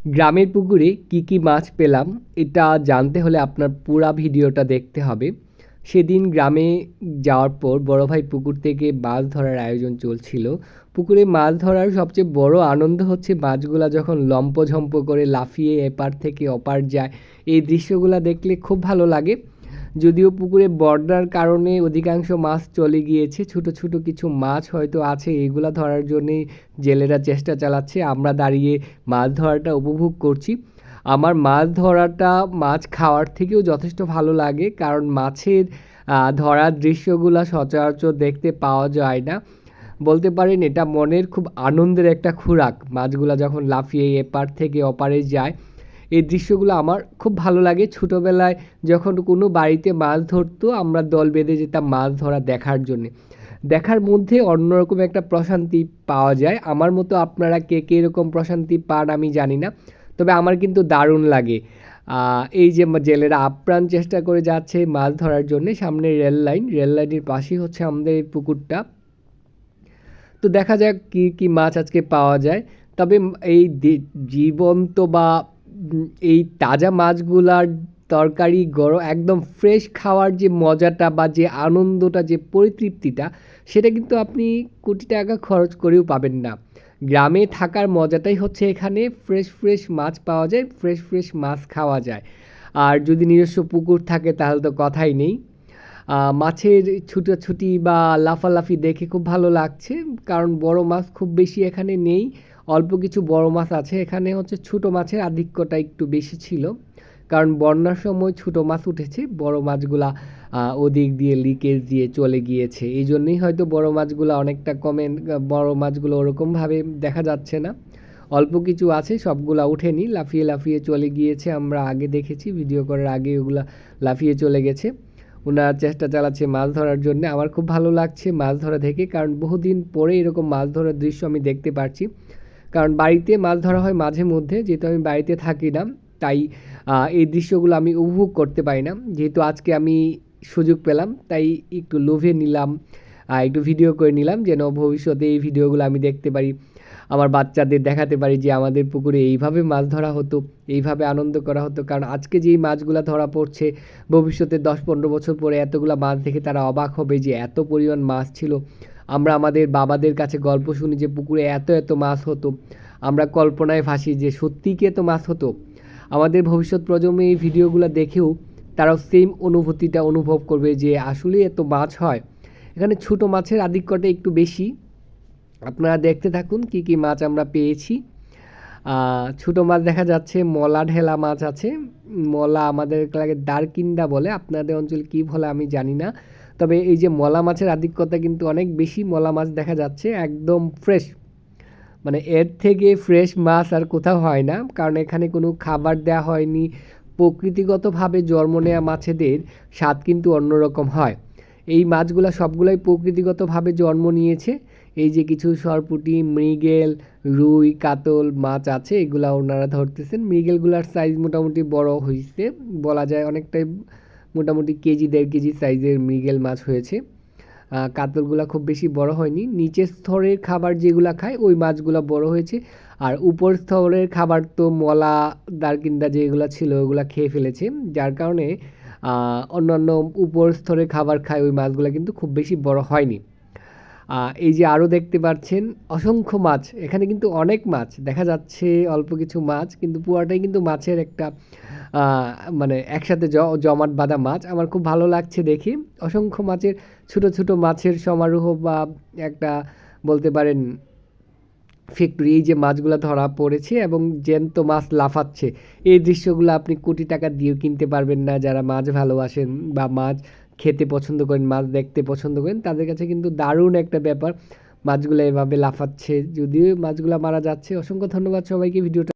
গ্রামের পুকুরে কি কি মাছ পেলাম, এটা জানতে হলে আপনার পুরা ভিডিওটা দেখতে হবে। সেদিন গ্রামে যাওয়ার পর বড় ভাই পুকুর থেকে মাছ ধরার আয়োজন চলছিল। পুকুরে মাছ ধরার সবচেয়ে বড় আনন্দ হচ্ছে মাছগুলা যখন লম্পঝম্প করে লাফিয়ে এপার থেকে অপার যায়। এই দৃশ্যগুলা দেখলে খুব ভালো লাগে। যদিও পুকুরে বর্ডার কারণে অধিকাংশ মাছ চলে গিয়েছে, ছোট ছোট কিছু মাছ হয়তো আছে, এগুলা ধরার জন্যেই জেলেরা চেষ্টা চালাচ্ছে। আমরা দাঁড়িয়ে মাছ ধরাটা উপভোগ করছি। আমার মাছ ধরাটা মাছ খাওয়ার থেকেও যথেষ্ট ভালো লাগে, কারণ মাছের ধরার দৃশ্যগুলো সচরাচর দেখতে পাওয়া যায় না। বলতে পারেন এটা মনের খুব আনন্দের একটা খোরাক। মাছগুলো যখন লাফিয়ে এপার থেকে অপারে যায় এই দৃশ্যগুলো আমার খুব ভালো লাগে। ছোটোবেলায় যখন কোনো বাড়িতে মাছ ধরতো, আমরা দল বেঁধে যেতাম মাছ ধরা দেখার জন্যে। দেখার মধ্যে অন্যরকম একটা প্রশান্তি পাওয়া যায়। আমার মতো আপনারা কে কে এরকম প্রশান্তি পান আমি জানি না, তবে আমার কিন্তু দারুণ লাগে। এই যে জেলেরা আপ্রাণ চেষ্টা করে যাচ্ছে মাছ ধরার জন্য, সামনে রেল লাইন, রেল লাইনের পাশেই হচ্ছে আমাদের এই পুকুরটা। তো দেখা যাক কী কী মাছ আজকে পাওয়া যায়। তবে এই জীবন্ত বা এই তাজা মাছগুলার তরকারি গরম একদম ফ্রেশ খাওয়ার যে মজাটা বা যে আনন্দটা, যে পরিতৃপ্তিটা, সেটা কিন্তু আপনি কোটি টাকা খরচ করেও পাবেন না। গ্রামে থাকার মজাটাই হচ্ছে এখানে ফ্রেশ ফ্রেশ মাছ পাওয়া যায় ফ্রেশ ফ্রেশ মাছ খাওয়া যায়। আর যদি নিজস্ব পুকুর থাকে তাহলে তো কথাই নেই। মাছের ছুটোছুটি বা লাফালাফি দেখে খুব ভালো লাগছে, কারণ বড় মাছ খুব বেশি এখানে নেই। অল্প কিছু বড় মাছ আছে, এখানে হচ্ছে ছোটো মাছের আধিক্যটা একটু বেশি ছিল, কারণ বন্যার সময় ছোটো মাছ উঠেছে, বড় মাছগুলা ওদিক দিয়ে লিকেজ দিয়ে চলে গিয়েছে। এই জন্যই হয়তো বড় মাছগুলো অনেকটা কমে বড় মাছগুলো ওরকমভাবে দেখা যাচ্ছে না। অল্প কিছু আছে, সবগুলা উঠেনি লাফিয়ে লাফিয়ে চলে গিয়েছে, আমরা আগে দেখেছি ভিডিও করার আগে ওগুলা লাফিয়ে চলে গেছে। ওনারা চেষ্টা চালাচ্ছে মাছ ধরার জন্য। আমার খুব ভালো লাগছে মাছ ধরা থেকে কারণ বহুদিন পরে এরকম মাছ ধরার দৃশ্য আমি দেখতে পারছি। কারণ বাড়িতে মাছ ধরা হয় মাঝে মধ্যে, যেহেতু আমি বাড়িতে থাকি না, তাই এই দৃশ্যগুলো আমি উপভোগ করতে পারি না। যেহেতু আজকে আমি সুযোগ পেলাম, তাই একটু লোভে নিলাম একটু ভিডিও করে নিলাম যেন ভবিষ্যতে এই ভিডিওগুলো আমি দেখতে পারি। আমার বাচ্চাদের দেখাতে পারি যে আমাদের পুকুরে এইভাবে মাছ ধরা হতো, এইভাবে আনন্দ করা হতো। কারণ আজকে যেই মাছগুলো ধরা পড়ছে, ভবিষ্যতে দশ পনেরো বছর পরে এতগুলো মাছ দেখে তারা অবাক হবে যে এত পরিমাণ মাছ ছিল। আমরা আমাদের বাবাদের কাছে গল্প শুনি যে পুকুরে এত এত মাছ হতো। আমরা কল্পনায় ভাসি যে সত্যিই কি এত মাছ হতো? আমাদের ভবিষ্যৎ প্রজন্মে এই ভিডিওগুলো দেখেও তারাও সেম অনুভূতিটা অনুভব করবে যে আসলে এত মাছ হয়। এখানে ছোটো মাছের আধিক্যটা একটু বেশি। আপনারা দেখতে থাকুন কি কি মাছ আমরা পেয়েছি। ছোটো মাছ দেখা যাচ্ছে মলা ঢেলা মাছ আছে। মলা আমাদের লাগে দারকিন্ডা বলে, আপনাদের অঞ্চলে কী বলে আমি জানি না। তবে এই যে মলা মাছের আধিক্যতা কিন্তু অনেক বেশি, মলা মাছ দেখা যাচ্ছে একদম ফ্রেশ মানে এর থেকে ফ্রেশ মাছ আর কোথাও হয় না, কারণ এখানে কোনো খাবার দেওয়া হয়নি। প্রকৃতিগতভাবে জন্ম নেওয়া মাছেদের স্বাদ কিন্তু অন্যরকম হয়। এই মাছগুলো সবগুলোই প্রকৃতিগতভাবে জন্ম নিয়েছে। এই যে কিছু সরপুটি, মৃগেল, রুই, কাতল, মাছ আছে, এগুলা ওনারা ধরতেছেন। মৃগেলগুলার সাইজ মোটামুটি বড় হয়েছে বলা যায় অনেকটাই মোটামুটি কেজি দেড় কেজি সাইজের মৃগেল মাছ হয়েছে। কাতলগুলো খুব বেশি বড় হয়নি। নিচের স্তরের খাবার যেগুলো খায়, ওই মাছগুলো বড় হয়েছে। আর উপর স্তরের খাবার তো মলা, দারকিন্দা যেগুলো ছিল, ওগুলো খেয়ে ফেলেছে। যার কারণে অন্যান্য উপর স্তরের খাবার খায়, ওই মাছগুলো কিন্তু খুব বেশি বড় হয়নি। এই যে আরও দেখতে পাচ্ছেন, অসংখ্য মাছ। এখানে কিন্তু অনেক মাছ। দেখা যাচ্ছে অল্প কিছু মাছ, কিন্তু পুরাটাই কিন্তু মাছের একটা মানে একসাথে জমাট বাঁধা মাছ। আমার খুব ভালো লাগছে দেখি। অসংখ্য মাছের, ছোট ছোট মাছের সমারোহ বা একটা বলতে পারেন ফ্যাক্টরি এই যে মাছগুলো ধরা পড়েছে এবং জ্যান্ত মাছ লাফাচ্ছে। এই দৃশ্যগুলো আপনি কোটি টাকা দিয়েও কিনতে পারবেন না যারা মাছ ভালোবাসেন বা মাছ খেতে পছন্দ করেন, মাছ দেখতে পছন্দ করেন, তাদের কাছে কিন্তু দারুণ একটা ব্যাপার। মাছগুলো এভাবে লাফাচ্ছে, যদিও মাছগুলো মারা যাচ্ছে। অসংখ্য ধন্যবাদ সবাইকে ভিডিওটা